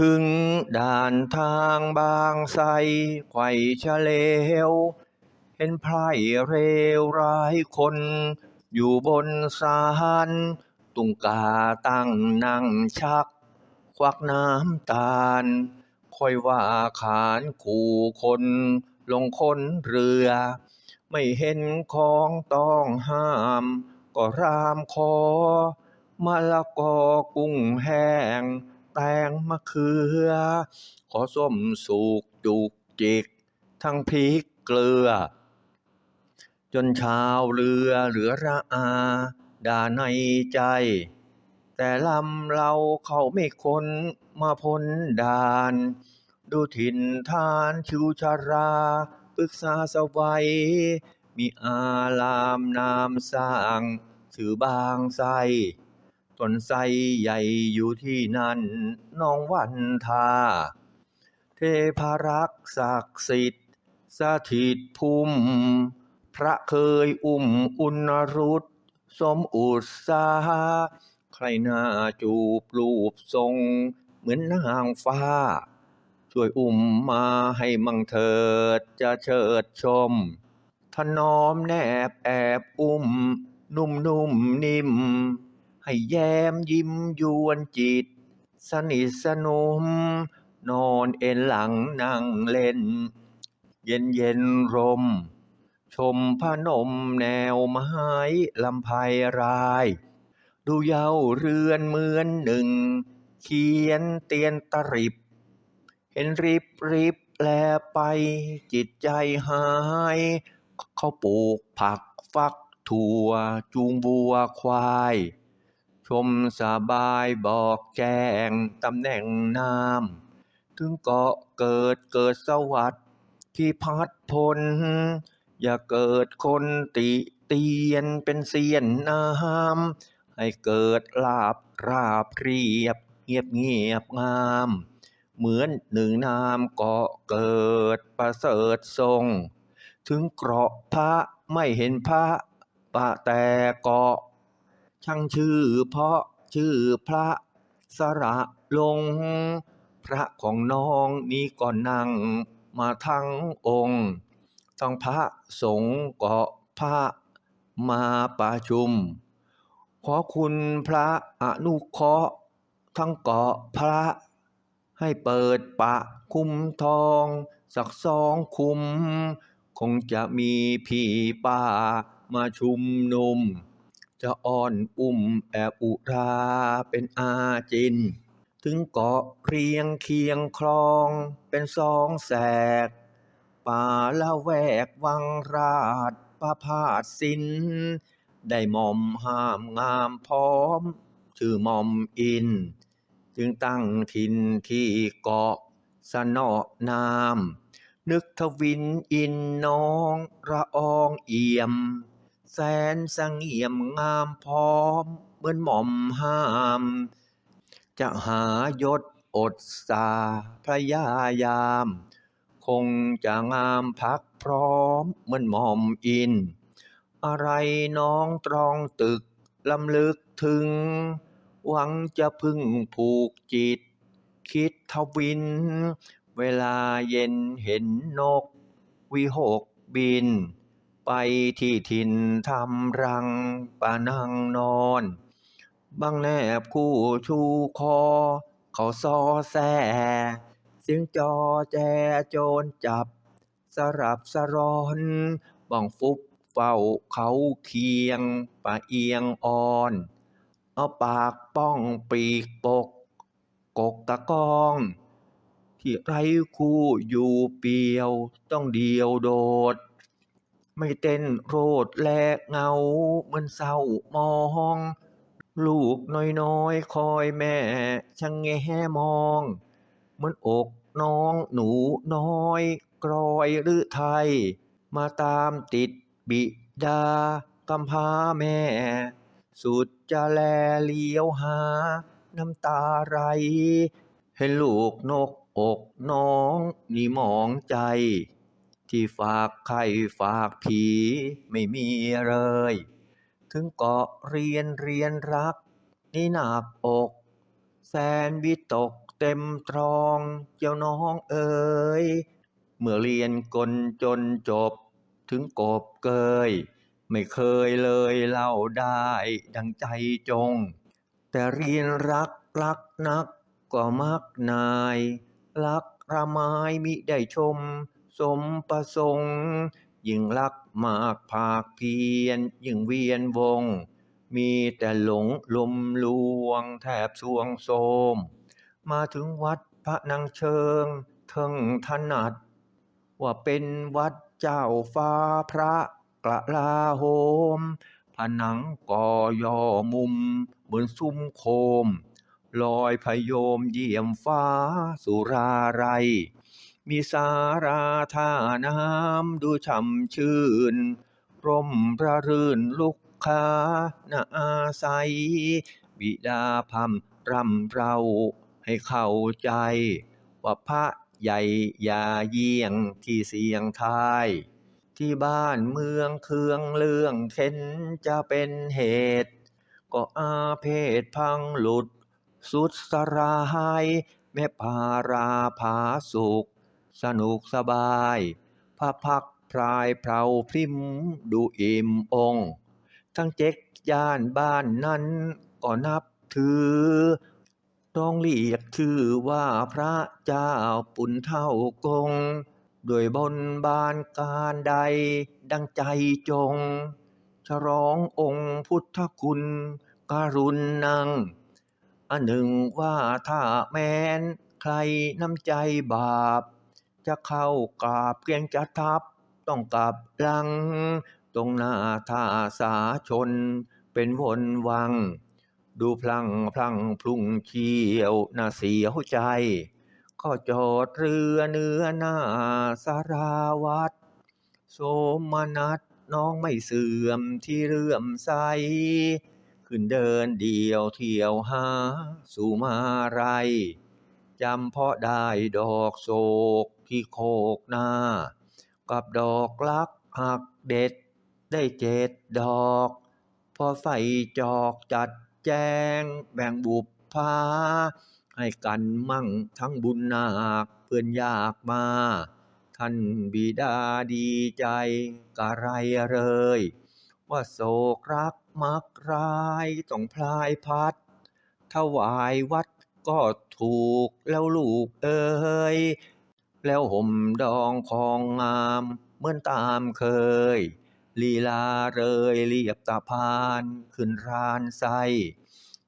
ถึงด่านทางบางไทรไขว่เฉลว เห็นไพร่เรวร้ายคน อยู่บนศาลตุงกาตั้งนั่งชัก ควักน้ำตาล ค่อยว่าขานขู่คน ลงคนเรือ ไม่เห็นของต้องห้าม ก็รามคอมะละกอกุ้งแห้ง แตงมะเขือ ขอส้มสุกจุกจิก ทั้งพริกเกลือ จนชาวเรือเหลือระอาด่าในใจ แต่ลำเราเขาไม่คนมาพ้นด่าน ดูถิ่นฐานชิวชาราปรึกษาสวัย มีอารามนามสร้างชื่อบางไท รต้นไทรใหญ่อยู่ที่นั่นน้องวันทา เทพารักษ์ศักดิ์สิทธิ์สถิตภูมิพระเคยอุ้มอุณรุตสมอุตสาใครหน้าจูบรูปทรง เหมือนนางฟ้า ช่วยอุ้มมาให้มั่งเถิดจะเชิดชม ถนอมแนบแอบอุ้ม นุ่มนุ่มนิ่ม ให้แย้มยิ้มยวนจิต สนิทสนม นอนเอ็นหลังนั่งเล่น เย็นเย็นรม ชมพระนมแนวไม้ลำไพราย ดูเยาเรือนเหมือนหนึ่ง เขียนเตียนตริบ เห็นริบริบแลไปจิตใจหาย เขาปลูกผักฟักถั่วจูงบัวควาย มสบายบอกแจ้งตำแหน่งนามถึงเกาะเกิดเกิดสวัสดิ์ที่พัดพล อย่าเกิดคนติเตียนเป็นเสียนน้ำให้เกิดลาบราบเรียบ เงียบเงียบงาม เหมือนหนึ่งนามเกาะเกิดประเสริฐทรง ถึงเกราะพระไม่เห็นพระปะแต่เกาะ ช่างชื่อเพราะชื่อพระสระลง พระของน้องนี้ก็นั่งมาทั้งองค์ทั้งพระสงฆ์เกาะพระมาประชุม ขอคุณพระอนุเคราะห์ทั้งเกาะพระให้เปิดปะคุ้มทอง สักสองคุ้ม คงจะมีพี่ป้ามาชุมนุม จะอ้อนอุ้มแอบอุราเป็นอาจิน ถึงเกาะเรียงเคียงคลองเป็นสองแสก ป่าละแวกวังราชประพาสสิน ได้หม่อมห้ามงามพร้อม ชื่อหม่อมอิน จึงตั้งถิ่นที่เกาะสนอน้นึกทวินอินน้องระอองเอี่ยม แสนสงเงียมงามพร้อม เหมือนหม่อมห้าม จะหายศอดสาพระยายาม คงจะงามพักพร้อม เหมือนหม่อมอิน อะไรน้องตรองตึกลำลึกถึง หวังจะพึ่งผูกจิต คิดทวิน เวลาเย็นเห็นนก วิหกบิน ไปที่ถิ่นทำรังป่านังนอนบางแนบคู่ชูคอ เขาซอแซเสียงจอแจโจรจับ สรับสรอนบ้องฟุบเฝ้าเขาเคียงป่าเอียงอ่อน เอาปากป้องปีกปก กกตะกอง ที่ไรคู่อยู่เปียวต้องเดียวโดด ไม่เต้นโรดแลกเงาเหมือนเศร้ามอง ลูกน้อยๆ คอยแม่ช่างแงมอง เหมือนอกน้องหนูน้อยกรอยหรือไทย มาตามติดบิดากำพาแม่ สุดจะแลเลี้ยวหา น้ำตาไหลเห็นลูกนกอกน้องนี่มองใจ ที่ฝากไข่ฝากผีไม่มีเลย ถึงเกาะเรียนเรียนรัก นี่หนักอก แสนวิตกเต็มตรองเจ้าน้องเอ๋ยเมื่อเรียนกลจนจบ ถึงกบเกย ไม่เคยเลยเล่าได้ดังใจจง แต่เรียนรักรักนักก็มักนาย รักระไม้มิได้ชม สมประสงค์ยิ่งรักมากภาคเพียนยิ่งเวียนวง มีแต่หลงลมลวงแทบสวงโสม มาถึงวัดพระนางเชิงเทิงถนัด ว่าเป็นวัดเจ้าฟ้าพระกระลาโหมผนังก่อย่อมุม เหมือนซุ้มโคม ลอยพยมเยี่ยมฟ้าสุราไร มีสาราท่าน้ำดูช่ำชื่น ร่มระรื่นลุกค้านาอาศัย บิดาพำรำเราให้เข้าใจ ว่าพระใหญ่อย่าเยี่ยงที่เสียงทาย ที่บ้านเมืองเครื่องเรื่องเข็นจะเป็นเหตุ ก็อาเพศพังหลุด สุดสรายแม่พาราผาสุข สนุกสบายพระพักพรายเพราพริมดูอิ่มองค์ทั้งเจ็กย่านบ้านนั้นก็นับถือ ต้องเรียกชื่อว่าพระเจ้าปุ่นเท่ากง โดยบนบานการใดดังใจจงฉลององค์พุทธคุณการุณนัง อันหนึ่งว่าถ้าแม้นใครน้ำใจบาป จะเข้ากราบเกรงจะทับ ต้องกลับหลัง ตรงหน้าท่าสาชน เป็นวนวัง ดูพลังพลังพลุ่งเชี่ยวน่าเสียวใจ ก็จอดเรือเนื้อหน้าสาราวัดโสมนัสน้องไม่เสื่อมที่เรื่อมใส ขึ้นเดินเดียวเที่ยวหา สู่มาไรจำเพาะได้ดอกโศก ที่โคกหน้ากับดอกลักหักเด็ด ได้เจ็ดดอก พอไฟจอกจัดแจงแบ่งบุพพาให้กันมั่งทั้งบุญนาคเพื่อนยากมา ท่านบิดาดีใจกะไรเลย ว่าโศกรักมักร้ายต้องพลายพัดถวายวัดก็ถูกแล้วลูกเอ้ย แล้วห่มดองของงาม เหมือนตามเคย ลีลาเรยเรียบตาพานขึ้นรานไซ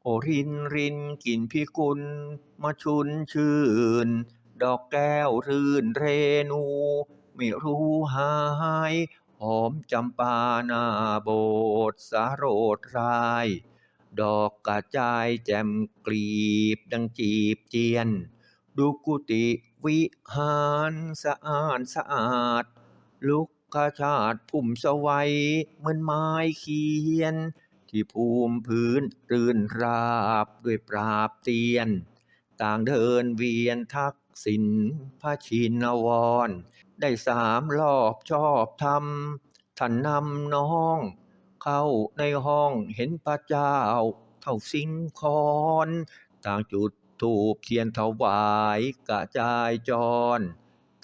โอรินรินกลิ่นพิกุลมาชุนชื่น ดอกแก้วรื่นเรนู ไม่รู้หายหอมจำปาหน้าโบสถ์สาโรดราย ดอกกระจายแจ่มกลีบดังจีบเจียน ดูกุฏิ วิหารสะอาดสะอาด ลุกขชาติพุ่มสวัยเหมือนไม้เขียน ที่ภูมิพื้นรื่นราบด้วยปราบเตียน ต่างเดินเวียนทักษิณพระชินวร ได้สามรอบชอบทำท่านนำน้อง เข้าในห้องเห็นพระเจ้าเท่าสิงคอน ต่างจุด ถูปเทียนถวายกระจายจร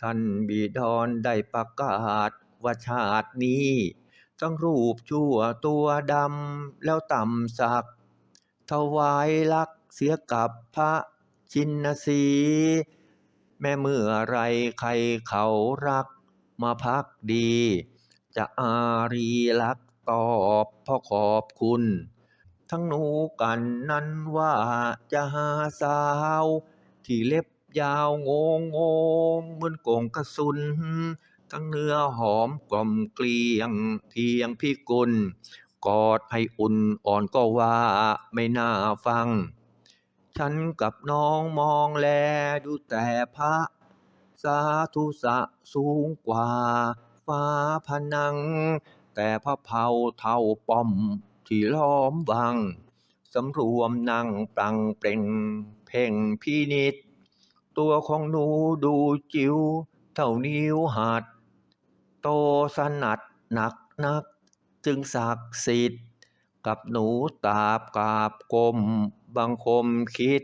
ท่านบิดรได้ประกาศว่าชาตินี้ทั้งรูปชั่วตัวดำแล้วต่ำสัก ถวายลักเสียกับพระชินสีแม้เมื่อไรใครเขารักมาพักดี จะอารีลักตอบพราะขอบคุณ ทั้งหนูกันนั้นว่าจะหาสาว ที่เล็บยาวงงงงเหมือนกงกระสุน ทั้งเนื้อหอมกล่อมเกลียงเพียงพิกุลกอดให้อุ่นอ่อนก็ว่าไม่น่าฟัง ฉันกับน้องมองแลดูแต่พระ สาธุสะสูงกว่า ฟ้าผนัง แต่พระเผาเท่าป้อม ที่ล้อมวัง สำรวมนั่งปลังเปล่ง เพ่งพินิษตัวของหนูดูจิ๋วเท่านิ้วหัด โตสนัดหนักนัก จึงศักดิ์สิทธิ์กับหนูตาบกาบกลมบังคมคิด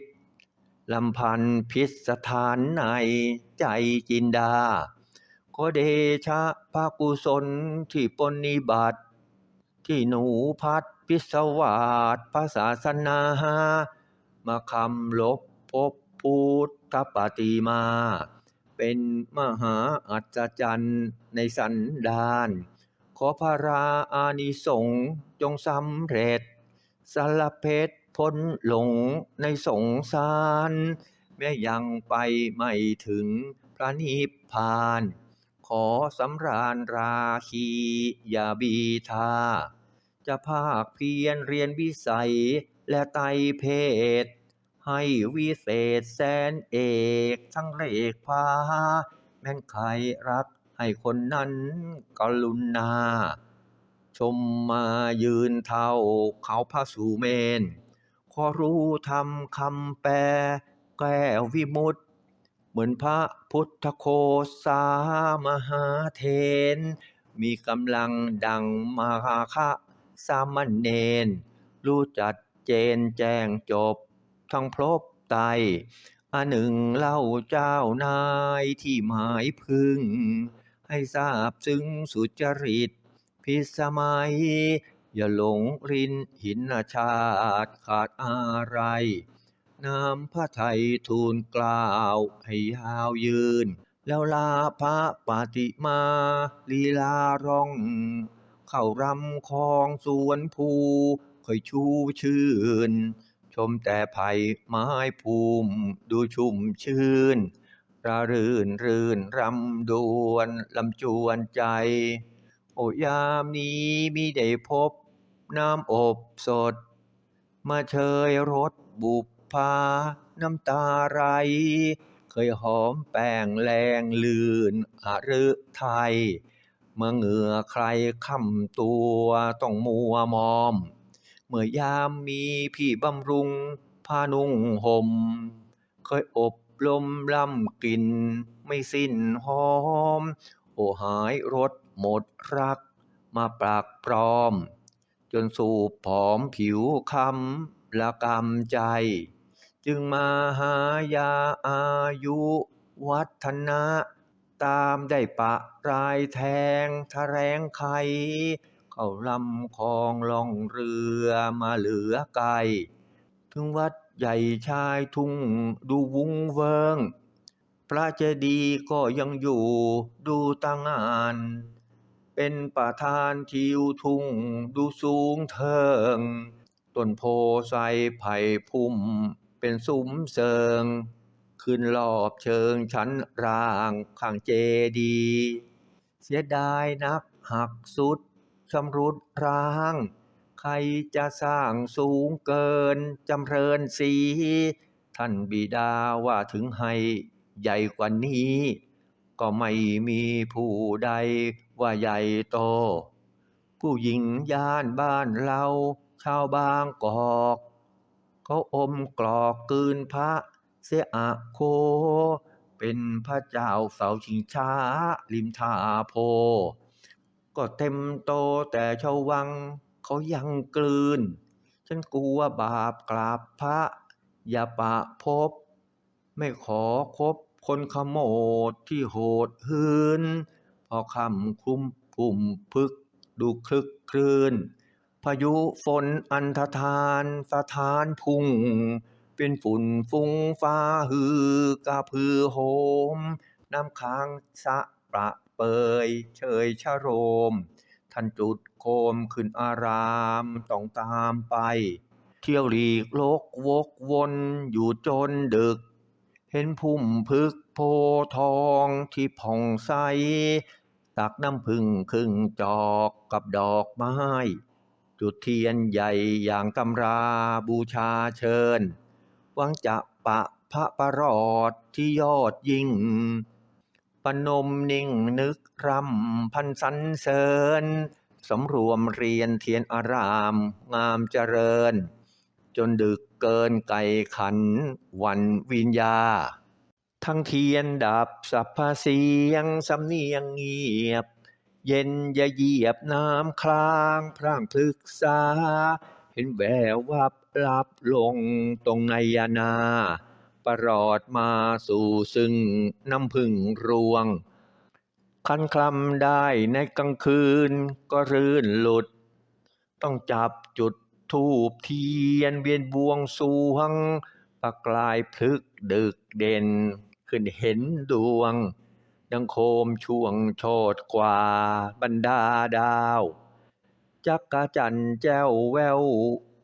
ลำพันพิษสถานในใจจินดาขอเดชะพระกุศลที่ปนิบัติ ที่หนูพัด พิศวาสพระศาสนามาคำลบพบพุทธปฏิมา เป็นมหาอัศจรรย์ในสันดาน ขอพระราอานิสงจงสำเร็จสารเพชรพ้นหลงในสงสารแม้ยังไปไม่ถึงพระนิพพาน ขอสำราญราคีอย่าบีทา จะภาคเพียรเรียนวิสัยและไตเพศ ให้วิเศษแสนเอกทั้งเลขพาแม่นใครรักให้คนนั้นกรุณา ชมมายืนเท่าเขาพระสุเมน ขอรู้ทำคำแปลแก้ววิมุตเหมือนพระพุทธโคสามหาเทน มีกำลังดังมาคะ สามเณรรู้จัดเจนแจ้งจบ ทั้งพบไตอันหนึ่งเล่าเจ้านายที่หมายพึง ให้ทราบซึ้งสุจริต พิสมัย อย่าหลงรินหินชาติขาดอะไรน้ำพระไทยทูลกล่าวให้ยาวยืน แล้วลาพระปฏิมาลีลาร้อง เข้ารำคลองสวนภูค่อยชูชื่น ชมแต่ไผ่ไม้ภูมิดูชุ่มชื่นระรื่นรื่นรำดวนลำจวนใจ โอยามนี้มิได้พบน้ำอบสด มาเชยรถบุปผาน้ำตาไร เคยหอมแป้งแรงลื่นอฤทัย เมื่อเหงื่อใครค่ำตัวต้องมัวมอม เมื่อยามมีพี่บำรุงผ้านุ่งห่มเคยอบรมล่ำกลิ่นไม่สิ้นหอม โอหายรสหมดรัก มาปรากปลอม จนสูบผอมผิวคำละกำใจ จึงมาหายาอายุวัฒนะ ตามได้ปะรายแทงทะแรงไขเข้าลำคลองล่องเรือมาเหลือไกลถึงวัดใหญ่ชายทุ่งดูวุ้งเวิง พระเจดีย์ก็ยังอยู่ดูตั้งงาน เป็นประธานทิวทุ่งดูสูงเทิง ต้นโพไทรไผ่พุ่มเป็นซุ้มเสิง ขึ้นรอบเชิงชั้นร่างข้างเจดี เสียดายนักหักสุดชำรุดร้าง ใครจะสร้างสูงเกินจำเริญสี ท่านบิดาว่าถึงให้ใหญ่กว่านี้ ก็ไม่มีผู้ใดว่าใหญ่โต ผู้หญิงย่านบ้านเราชาวบางกอก เขาอมกรอกกืนพระ เสียอะโค เป็นพระเจ้าเสาชิงช้า ริมทาโพ ก็เต็มโตแต่ชาววังเขายังกลืน ฉันกลัวบาปกราบพระอย่าปะพบ ไม่ขอคบคนขโมดที่โหดหืน พอคำคลุ้มกลุ่มพึกดูคลึกคลื่น พายุฝนอันธทานสถานพุ่ง เป็นฝุ่นฟุ้งฟ้าฮือกระพือโหม น้ำค้างสะประเปยเชยชะโรม ท่านจุดโคมขึ้นอารามต้องตามไป เที่ยวหลีกโลกวกวนอยู่จนดึก เห็นพุ่มพึกโพทองที่ผ่องใสตักน้ำพึ่งครึ่งจอกกับดอกไม้ จุดเทียนใหญ่อย่างตำราบูชาเชิญ หวังจะปะพระประหลอดที่ยอดยิ่งปนมนิ่งนึกรำพันสรรเสริญสำรวมเรียนเทียนอาราม งามเจริญ จนดึกเกินไก่ขัน วันวิญญา ทั้งเทียนดับสัพพเสียงสำเนียงเงียบ เย็นอย่าเหยียบน้ำคลางพร่างพลึกษา เห็นแวววับ ลับลงตรงในยานา ประหลอดมาสู่ซึ่งน้ำพึ่งรวง คันคลำได้ในกลางคืนก็รื่นหลุด ต้องจับจุดทูบเทียนเวียนบวงสวงประกลายพลึกดึกเด่น ขึ้นเห็นดวง ดังโคมช่วงโชดกว่าบรรดาดาว จักกะจันแจ้วแวว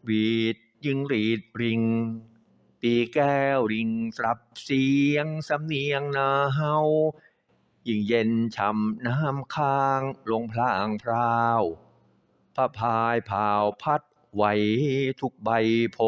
วีด ยึงรีดริง ปีแก้วริงสลับเสียงสำเนียงนาเฮายิ่งเย็นช่ำน้ำค้างลงพลางพราวพระพายพาวพัดไหวทุกใบโพ